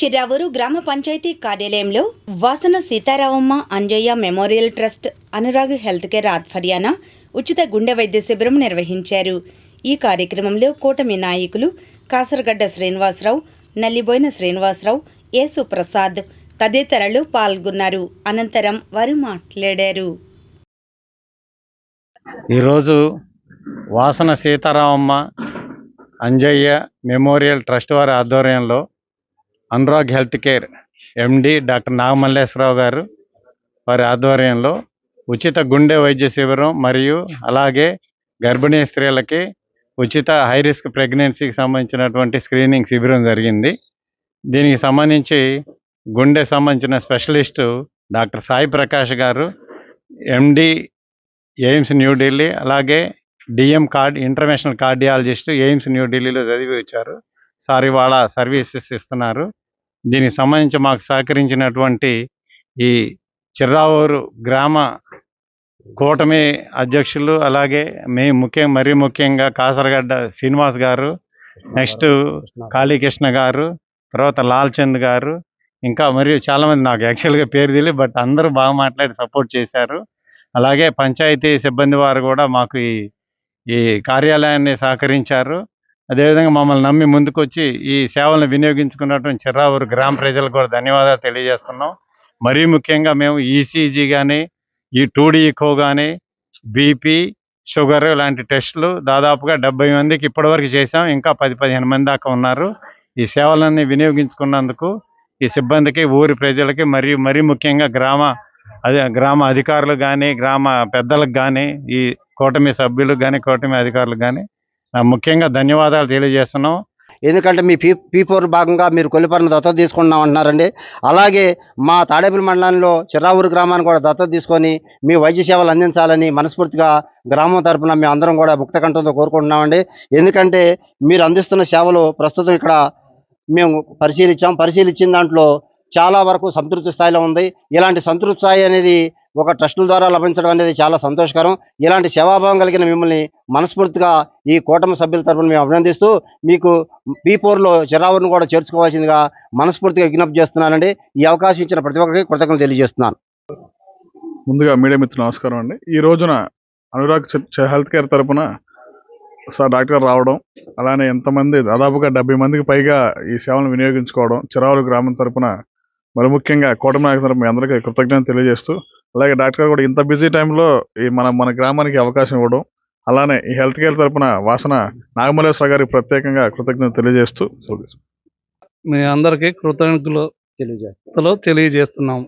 చిరావూరు గ్రామ పంచాయతీ కార్యాలయంలో వాసన Seetharamamma Anjaiah memorial trust Anurag health care ఆధ్వర్యాన ఉచిత గుండె వైద్య శిబిరం నిర్వహించారు. ఈ కార్యక్రమంలో కూటమి నాయకులు కాసరగడ్డ శ్రీనివాసరావు నల్లిబోయిన శ్రీనివాసరావు యేసు ప్రసాద్ తదితరులు పాల్గొన్నారు. అనంతరం వారు మాట్లాడారు. ఈరోజు వాసన సీతారామమ్మ అంజయ్య మెమోరియల్ ట్రస్ట్ వారి ఆధ్వర్యంలో Anurag health care MD doctor Nagamalleswara Rao గారు వారి ఆధ్వర్యంలో ఉచిత గుండె వైద్య శిబిరం మరియు అలాగే గర్భిణీ స్త్రీలకి ఉచిత హై రిస్క్ ప్రెగ్నెన్సీకి సంబంధించినటువంటి స్క్రీనింగ్ శిబిరం జరిగింది. దీనికి సంబంధించి గుండె సంబంధించిన స్పెషలిస్టు డాక్టర్ సాయి ప్రకాష్ గారు ఎండి ఎయిమ్స్ న్యూఢిల్లీ అలాగే DM card international cardiologist AIIMS న్యూఢిల్లీలో చదివి వచ్చారు సార్ ఇవాళ సర్వీసెస్ ఇస్తున్నారు. దీనికి సంబంధించి మాకు సహకరించినటువంటి ఈ చిర్రావూరు గ్రామ కూటమి అధ్యక్షులు అలాగే మే ముఖ్యం మరీ ముఖ్యంగా కాసరగడ్డ శ్రీనివాస్ గారు నెక్స్ట్ కాళీకృష్ణ గారు తర్వాత లాల్చంద్ గారు ఇంకా మరియు చాలామంది నాకు యాక్చువల్గా పేరు తెలియదు బట్ అందరూ బాగా మాట్లాడి సపోర్ట్ చేశారు. అలాగే పంచాయతీ సిబ్బంది వారు కూడా మాకు ఈ ఈ కార్యాలయాన్ని సహకరించారు. అదేవిధంగా మమ్మల్ని నమ్మి ముందుకొచ్చి ఈ సేవలను వినియోగించుకున్నటువంటి చిర్రావూరు గ్రామ ప్రజలకు కూడా ధన్యవాదాలు తెలియజేస్తున్నాం. మరీ ముఖ్యంగా మేము ఈసీజీ కానీ ఈ టూడీకో కానీ బీపీ షుగర్ ఇలాంటి టెస్టులు దాదాపుగా డెబ్బై మందికి ఇప్పటివరకు చేసాం ఇంకా పది పదిహేను మంది దాకా ఉన్నారు. ఈ సేవలన్నీ వినియోగించుకున్నందుకు ఈ సిబ్బందికి ఊరి ప్రజలకి మరియు మరీ ముఖ్యంగా గ్రామ అదే గ్రామ అధికారులు కానీ గ్రామ పెద్దలకు కానీ ఈ కూటమి సభ్యులకు కానీ కూటమి అధికారులకు కానీ ముఖ్యంగా ధన్యవాదాలు తెలియజేస్తున్నాం. ఎందుకంటే మీ పీ పీ ఫోర్ భాగంగా మీరు కొల్లిపరను దత్తత తీసుకున్నాం అంటున్నారండి. అలాగే మా తాడేపల్లి మండలంలో చిరావూరు గ్రామాన్ని కూడా దత్తత తీసుకొని మీ వైద్య సేవలు అందించాలని మనస్ఫూర్తిగా గ్రామం తరఫున మేము అందరం కూడా ముక్త కంఠంతో కోరుకుంటున్నామండి. ఎందుకంటే మీరు అందిస్తున్న సేవలు ప్రస్తుతం ఇక్కడ మేము పరిశీలించాం. పరిశీలించిన దాంట్లో చాలా వరకు సంతృప్తి స్థాయిలో ఉంది. ఇలాంటి సంతృప్తి స్థాయి అనేది ఒక ట్రస్టుల ద్వారా లభించడం అనేది చాలా సంతోషకరం. ఇలాంటి సేవాభావం కలిగిన మిమ్మల్ని మనస్ఫూర్తిగా ఈ కూటమి సభ్యుల తరపున మేము అభినందిస్తూ మీకు పీ ఫోర్లో చిరావును కూడా చేర్చుకోవాల్సిందిగా మనస్ఫూర్తిగా విజ్ఞప్తి చేస్తున్నానండి. ఈ అవకాశం ఇచ్చిన ప్రతి ఒక్కరికి కృతజ్ఞతలు తెలియజేస్తున్నాను. ముందుగా మీడియా మిత్రులు నమస్కారం అండి. ఈ రోజున అనురాగ్ హెల్త్ కేర్ తరఫున సార్ డాక్టర్ గారు రావడం అలానే ఎంతమంది దాదాపుగా డెబ్బై మందికి పైగా ఈ సేవలను వినియోగించుకోవడం చిరావులు గ్రామం తరపున మరి ముఖ్యంగా కూటమి నాయకుల మీ అందరికీ కృతజ్ఞత తెలియజేస్తూ అలాగే డాక్టర్ గారు కూడా ఇంత బిజీ టైంలో ఈ మన మన గ్రామానికి అవకాశం ఇవ్వడం అలానే ఈ హెల్త్ కేర్ తరపున వాసన నాగమల్లేశ్వర గారికి ప్రత్యేకంగా కృతజ్ఞత తెలియజేస్తూ మీ అందరికీ కృతజ్ఞతలు తెలియజేస్తాను తెలియజేస్తున్నాం.